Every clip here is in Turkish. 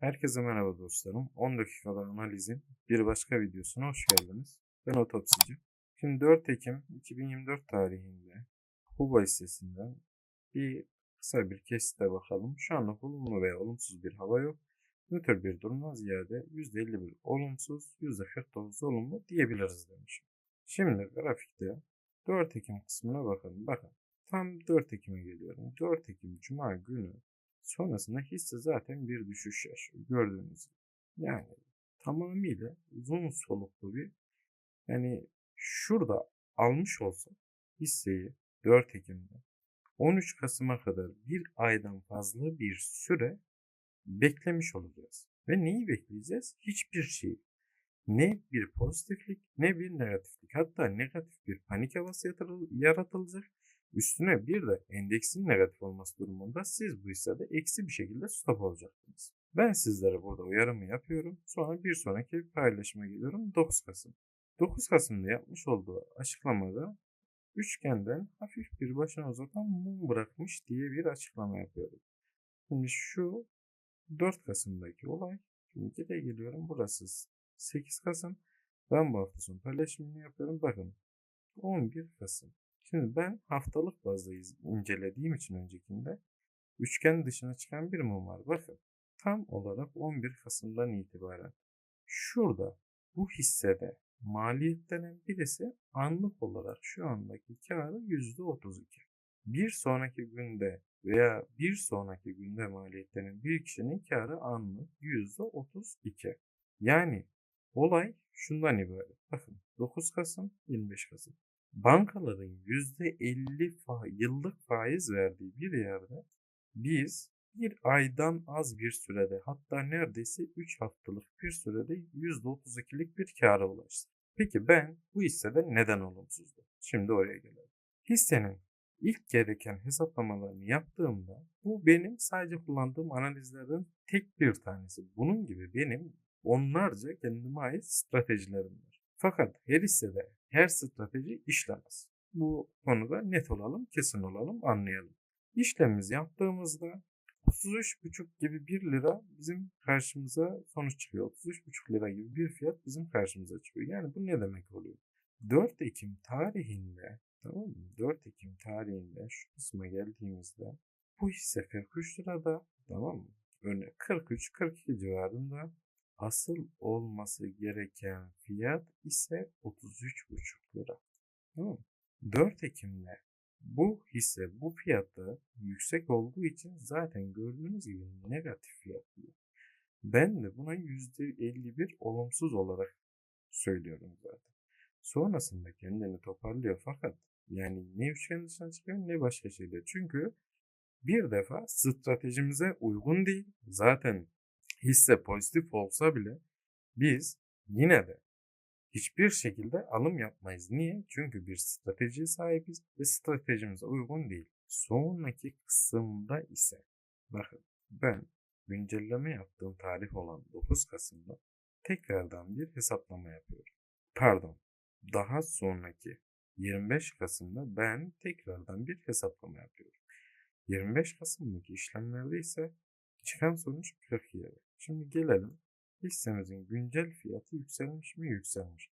Herkese merhaba dostlarım. 10 dakikada analizin bir başka videosuna hoş geldiniz. Ben Otopsici. Şimdi 4 Ekim 2024 tarihinde Huba hissesinden bir kısa bir kesite bakalım. Şu anda olumlu veya olumsuz bir hava yok. Nötr bir durumdan ziyade %51 olumsuz, %49 olumlu diyebiliriz demişim. Şimdi grafikte 4 Ekim kısmına bakalım. Bakın tam 4 Ekim'e geliyorum. 4 Ekim Cuma günü Sonrasında hisse zaten bir düşüş yaşıyor. Gördüğünüz gibi. Yani tamamıyla uzun soluklu bir yani şurada almış olsa hisseyi 4 Ekim'de 13 Kasım'a kadar bir aydan fazla bir süre beklemiş olacağız. Ve neyi bekleyeceğiz? Hiçbir şey. Ne bir pozitiflik ne bir negatiflik. Hatta negatif bir panik havası yaratılacak Üstüne bir de endeksin negatif olması durumunda siz bu hissede eksi bir şekilde stop olacaksınız. Ben sizlere burada uyarımı yapıyorum. Sonra bir sonraki paylaşıma geliyorum 9 Kasım. 9 Kasım'da yapmış olduğu açıklamada üçgenden hafif bir başına uzatan mum bırakmış diye bir açıklama yapıyorum. Şimdi şu 4 Kasım'daki olay. Şimdi de geliyorum. Burası 8 Kasım. Ben bu hafta sonu paylaşımını yapıyorum. Bakın 11 Kasım. Şimdi ben haftalık bazda incelediğim için öncekinde üçgen dışına çıkan bir mum var. Bakın tam olarak 11 Kasım'dan itibaren şurada bu hissede maliyetlenen birisi anlık olarak şu andaki karı %32. Bir sonraki günde veya bir sonraki günde maliyetlenen bir kişinin karı anlık %32. Yani olay şundan ibaret. Bakın 9 Kasım 25 Kasım bankaların %50 fa yıllık faiz verdiği bir yerde biz bir aydan az bir sürede hatta neredeyse 3 haftalık bir sürede %32'lik bir kâra ulaştık. Peki ben bu hissede neden olumsuzdum? Şimdi oraya gelelim. Hissenin ilk gereken hesaplamalarını yaptığımda bu benim sadece kullandığım analizlerden tek bir tanesi. Bunun gibi benim onlarca kendime ait stratejilerim var. Fakat her hissede her strateji işlemez. Bu konuda net olalım, kesin olalım, anlayalım. İşlemimizi yaptığımızda 33,5 gibi 1 lira bizim karşımıza sonuç çıkıyor. 33,5 lira gibi bir fiyat bizim karşımıza çıkıyor. Yani bu ne demek oluyor? 4 Ekim tarihinde tamam mı? 4 Ekim tarihinde şu kısma geldiğimizde bu hisse 43 lirada tamam mı? Örneğin 43-42 civarında Asıl olması gereken fiyat ise 33,5 lira. Tamam 4 Ekim'de bu hisse bu fiyatta yüksek olduğu için zaten gördüğünüz gibi negatif fiyat diyor. Ben de buna %51 olumsuz olarak söylüyorum zaten. Sonrasında kendini toparlıyor fakat yani ne üçgen dışına çıkıyor ne başka şeyler. Çünkü bir defa stratejimize uygun değil. Zaten hisse pozitif olsa bile biz yine de hiçbir şekilde alım yapmayız. Niye? Çünkü bir stratejiye sahibiz ve stratejimize uygun değil. Sonraki kısımda ise bakın ben güncelleme yaptığım tarih olan 9 Kasım'da tekrardan bir hesaplama yapıyorum. Pardon. Daha sonraki 25 Kasım'da ben tekrardan bir hesaplama yapıyorum. 25 Kasım'daki işlemlerde ise çıkan sonuç 47. Şimdi gelelim hissemizin güncel fiyatı yükselmiş mi yükselmiş.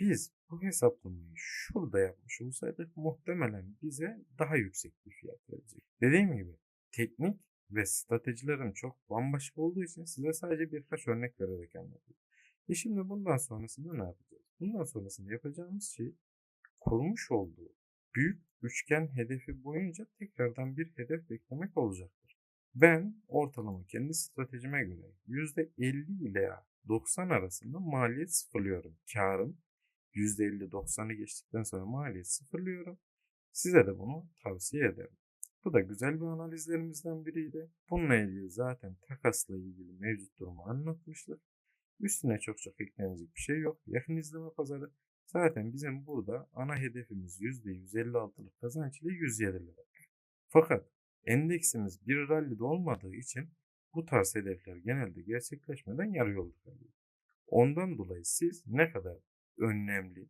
Biz bu hesaplamayı şurada yapmış olsaydık muhtemelen bize daha yüksek bir fiyat verecek. Dediğim gibi teknik ve stratejilerim çok bambaşka olduğu için size sadece birkaç örnek vererek anlatıyorum. E şimdi bundan sonrasında ne yapacağız? Bundan sonrasında yapacağımız şey kurmuş olduğu büyük üçgen hedefi boyunca tekrardan bir hedef beklemek olacaktır. Ben ortalama kendi stratejime göre %50 ile 90 arasında maliyet sıfırlıyorum. Karım %50-90'ı geçtikten sonra maliyet sıfırlıyorum. Size de bunu tavsiye ederim. Bu da güzel bir analizlerimizden biriydi. Bununla ilgili zaten takasla ilgili mevcut durumu anlatmıştık. Üstüne çok çok eklenecek bir şey yok. Yakın izleme pazarı. Zaten bizim burada ana hedefimiz %156'lık kazanç ile 107 lira. Fakat Endeksimiz bir rallide olmadığı için bu tarz hedefler genelde gerçekleşmeden yarı yolda kalıyor. Ondan dolayı siz ne kadar önemli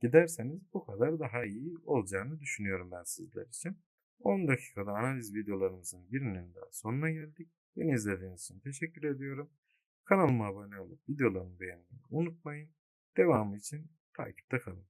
giderseniz bu kadar daha iyi olacağını düşünüyorum ben sizler için. 10 dakikada analiz videolarımızın birinin daha sonuna geldik. Beni izlediğiniz için teşekkür ediyorum. Kanalıma abone olup videolarımı beğenmeyi unutmayın. Devamı için takipte kalın.